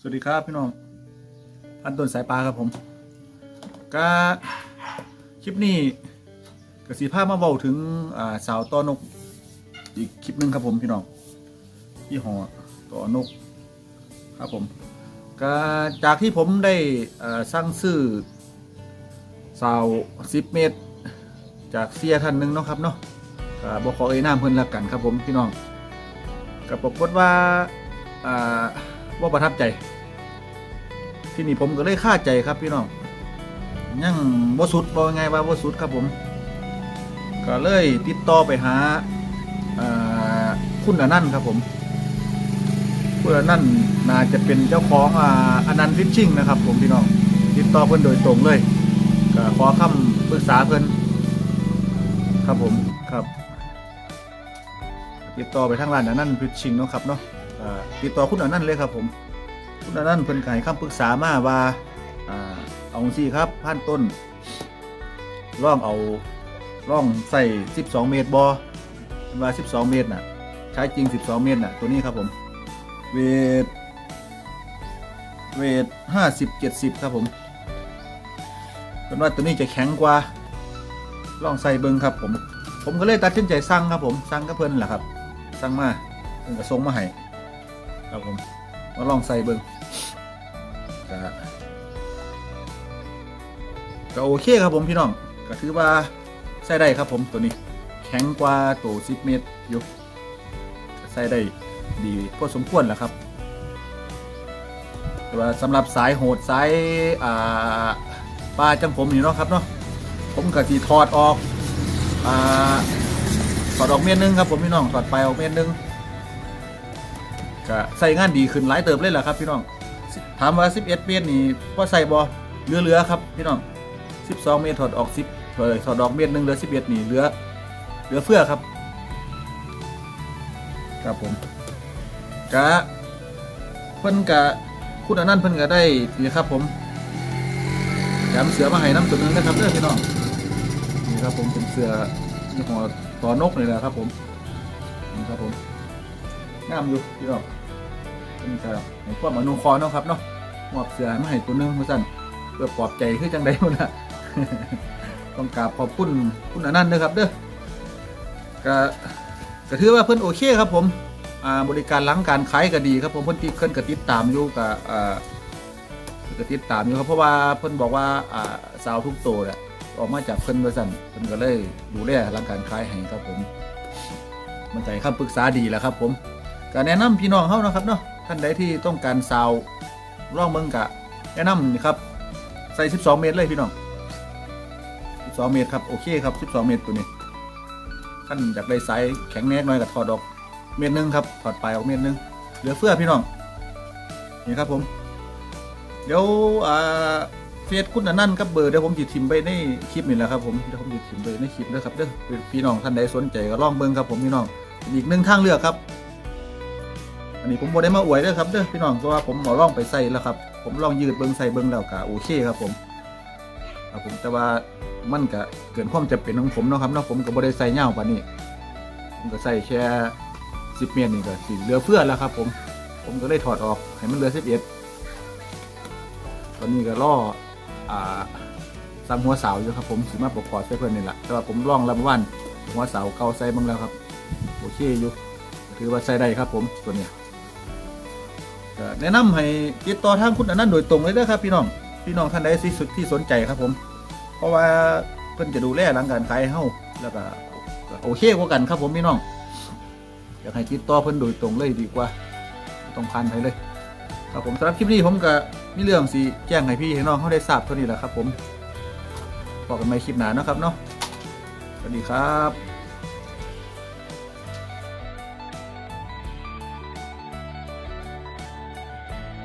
สวัสดีครับพี่น้อง พันต้นสายปลาครับผมก็คลิปนี้กสีภาพมาเบาถึงสาวต้อนกอีกคลิปหนึงครับผมพี่น้องที่หอต่อนกครับผมก็จากที่ผมได้สร้างซื้อสาวสิบเมตร จากเสียท่านหนึ่งเนาะครับเนาะก็บอกขอเอ่ยนามเพิ่นละกันครับผมพี่น้องก็ปรากฏว่าอ่า ว่าประทับใจ ที่นี่ผมก็เลยค่าใจครับพี่น้องยังบ่สุดบ่ไงว่าบ่สุดครับผม ก็เลยติดต่อไปหาคุณอนันต์ครับผมคุณอนันต์น่าจะเป็นเจ้าของอนันต์ฟิชชิ่งนะครับผมพี่น้องติดต่อเพิ่อนโดยตรงเลยก็ขอคำปรึกษาเพิ่อนครับผมครับ ติดต่อไปทางร้านอนันต์ฟิชชิ่งเนาะครับเนาะ ติดต่อคุณอนันต์เลยครับผม คุณอนันต์เพิ่นก็ให้คำปรึกษามาว่าอ่าเอาสิครับพันต้นร่องเอาร่องใส่ 12 เมตรบอว่า12 เมตรน่ะ ใช้จริง 12 เมตรน่ะ ตัวนี้ครับผม เวท เวท50 70ครับผมเป็นว่าตัวนี้จะแข็งกว่าลองใส่เบิงครับผม ผมก็เลยตัดสินใจสั่งครับผม สั่งกับเพิ่นแหละครับ สั่งมาเพิ่นก็ส่งมาให้ ครับผมมาลองใส่เบิ้งก็ก็โอเคครับผมพี่น้องก็ถือว่าใส่ได้ครับผมตัวนี้ แข็งกว่าตัว10เมตรอยู่ใส่ได้ดีพอสมควรแหละครับแต่ว่าสำหรับสายโหดสายอ่าปลาจังผมนี่เนาะครับเนาะผมก็สีถอดออกอ่าถอดออกเม็ดหนึงครับผมพี่น้องถอดไปออกเม็ดหนึง ก็ใส่งานดีขึ้นหลายเติบเลยแหละครับ พี่น้องถามว่า 11 เมตรนี่พอใส่บอเหลือๆครับพี่น้อง 12 เมตรถอดออก10ถอดถอดออกเมตรหนึ่งเหลือ 11 นี่เหลือเหลือเฟือครับ ครับผมกะเพิ่นกะคุณอนันต์เพิ่นก็ได้นี่ครับ ผมแถมเสือมาให้น้ำตัวหนึงนะครับเด้อพี่น้องนี่ครับผมเป็นเสือยี่ห้อต่อนกนี่แหละครับ ผมนี่ครับผมงามอยู่พี่น้อง เป็นการในความอนุเคราะห์เนาะครับเนาะมอบเสือมาให้ตัวนึงมาสั่นเพื่อปลอบใจคือจังไดมันน่ะต้องกราบขอบคุณคุณอนันต์ด้วยครับเด้อก็ก็ถือว่าเพิ่อนโอเคครับผมบริการล้างการขายก็ดีครับผมเพิ่อนติดเพิ่อนก็ติดตามอยู่กับอ่าก็ติดตามอยู่ครับเพราะว่าเพิ่อนบอกว่าสาวทุกโตวเนี่ยออกมาจากเพิ่นว่าสั่นเพิ่นก็เลยดูแลล้างการขายให้ครับผมมันใจคำปรึกษาดีแล้วครับผมก็แนะนำพี่น้องเขานะครับเนาะ ท่านใดที่ต้องการซาวร่องเมืองกะแนะนำนี่ครับ ใส่ 12 เมตรเลยพี่น้อง 12 เมตรครับ โอเคครับ 12 เมตรตัวนี้ท่านอยากได้ไซส์แข็งแน่น้อยกับถอดออกเมตรหนึงครับ ถอดปลายออกเมตรหนึง เหลือเฟือพี่น้อง นี่ครับผม เดี๋ยวอ่าเฟซคุณนั่นครับเบอร์เดี๋ยวผมจะทิมไปในคลิปนี่แหละครับผม เดี๋ยวผมจะทิมไปในคลิปด้วยครับเด้อพี่น้องท่านใดสนใจก็ลองเบิ่งครับผมพี่น้อง อีกหนึ่งทางเลือกครับ นนี้ผมบ่ได้มาอวยเด้อครับเด้อพี่น้องเพราะว่าผมหมอลองไปใส่แล้วครับ ผมลองยืดเบิ้งใส่เบิ้งแล้วก็โอเคครับผมครับผมแต่ว่ามันก็เกินความจำเป็นของผมเนาะครับเนาะผมก็บ่ได้ใส่ยาปานนี้ผมก็ใส่แค่10เมตรนี่ก็สิเหลือเฟื่อแล้วครับ ผม ผมก็เลยถอดออกให้มันเหลือ11ตอนนี้ก็ล่ออ่าซ้ำหัวเสาอยู่ครับผมสิมาประกอบใส่เพิ่อนนี่แหละแต่ว่าผมลองล้วเมื่อวันหัวเสาเก่าใส่เบิ่งแล้วครับโอเคอยู่ถือว่าใส่ได้ครับผมตัวเนี้ย แนะนำให้ติดต่อทางคุณอนันต์โดยตรงเลยนะครับพี่น้องพี่น้องท่านใดที่สุดที่สนใจครับผม เพราะว่าเพิ่นจะดูแลหลังการขายให้เฮาแล้วก็โอเคกว่ากันครับผมพี่น้องอยากให้ติดต่อเพิ่นโดยตรงเลยดีกว่าต้องพันไปเลย ครับผมสำหรับคลิปนี้ผมก็มีเรื่องสิแจ้งให้พี่ให้น้องเขาได้ทราบเท่านี้แหละครับ ผมพบกันใหม่คลิปหน้าเนาะครับเนาะสวัสดีครับ